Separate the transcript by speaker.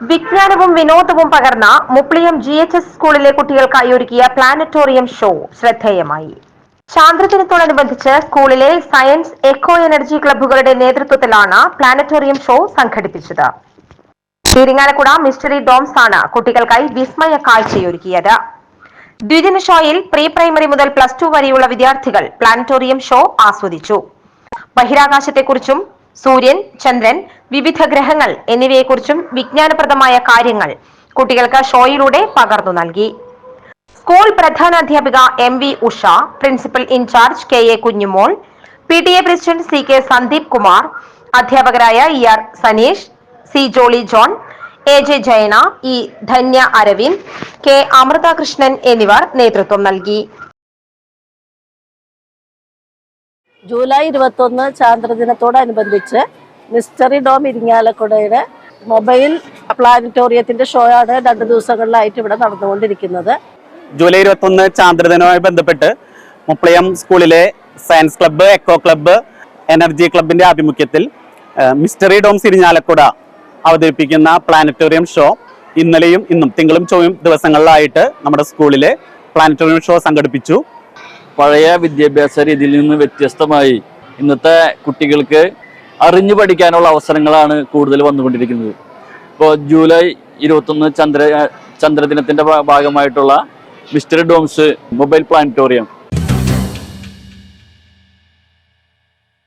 Speaker 1: വിജ്ഞാനവും വിനോദവും പകർന്ന മുപ്ലിയം ജി എച്ച് എസ് സ്കൂളിലെ കുട്ടികൾക്കായി ഒരുക്കിയ പ്ലാനറ്റോറിയം ഷോ ശ്രദ്ധേയമായി. ചാന്ദ്രദിനത്തോടനുബന്ധിച്ച് സ്കൂളിലെ സയൻസ് എക്കോ എനർജി ക്ലബ്ബുകളുടെ നേതൃത്വത്തിലാണ് പ്ലാനറ്റോറിയം ഷോ സംഘടിപ്പിച്ചത്. ഇരിങ്ങാലക്കുട മിസ്റ്ററി ഡോംസ് ആണ് കുട്ടികൾക്കായി വിസ്മയ കാഴ്ചയൊരുക്കിയത്. ദ്വിദിന ഷോയിൽ പ്രീ പ്രൈമറി മുതൽ പ്ലസ് ടു വരെയുള്ള വിദ്യാർത്ഥികൾ പ്ലാനറ്റോറിയം ഷോ ആസ്വദിച്ചു. ബഹിരാകാശത്തെക്കുറിച്ചും സൂര്യൻ ചന്ദ്രൻ വിവിധ ഗ്രഹങ്ങൾ എന്നിവയെക്കുറിച്ചും വിജ്ഞാനപ്രദമായ കാര്യങ്ങൾ കുട്ടികൾക്ക് ഷോയിലൂടെ പകർന്നു നൽകി. School പ്രധാനാധ്യാപിക M V Usha principal in charge K A Kunjumol P T A president C K Sandeep Kumar അധ്യാപകരായ E R Saneesh C Jolly John A J Jayana E Dhanya Aravind K Amruthakrishnan എന്നിവർ നേതൃത്വം നൽകി.
Speaker 2: July ഇരുപത്തൊന്ന് ചാന്ദ്രദിനത്തോടനുബന്ധിച്ച് mystery dome ഇരിങ്ങാലക്കുടയുടെ mobile പ്ലാനറ്റോറിയത്തിന്റെ show ആണ് രണ്ട് ദിവസങ്ങളിലായിട്ട് ഇവിടെ നടന്നുകൊണ്ടിരിക്കുന്നത്.
Speaker 3: ജൂലൈ ഇരുപത്തൊന്ന് ചാന്ദ്രദിനവുമായി ബന്ധപ്പെട്ട് മുപ്പളിയം സ്കൂളിലെ science club eco club energy ക്ലബിന്റെ ആഭിമുഖ്യത്തിൽ മിസ്റ്ററി ഡോം സിരിഞ്ഞാലക്കുട അവതരിപ്പിക്കുന്ന പ്ലാനറ്റോറിയം ഷോ ഇന്നലെയും ഇന്നും തിങ്കളും ചൊവ്വയും ദിവസങ്ങളിലായിട്ട് നമ്മുടെ സ്കൂളിലെ പ്ലാനറ്റോറിയം ഷോ സംഘടിപ്പിച്ചു.
Speaker 4: പഴയ വിദ്യാഭ്യാസ രീതിയിൽ നിന്ന് വ്യത്യസ്തമായി ഇന്നത്തെ കുട്ടികൾക്ക് അറിഞ്ഞു പഠിക്കാനുള്ള അവസരങ്ങളാണ് കൂടുതൽ വന്നുകൊണ്ടിരിക്കുന്നത്. ഇപ്പോൾ ജൂലൈ ഇരുപത്തൊന്ന് ചന്ദ്ര ചന്ദ്രദിനത്തിന്റെ ഭാഗമായിട്ടുള്ള മിസ്റ്റർ ഡോംസ് മൊബൈൽ പ്ലാനറ്റോറിയം.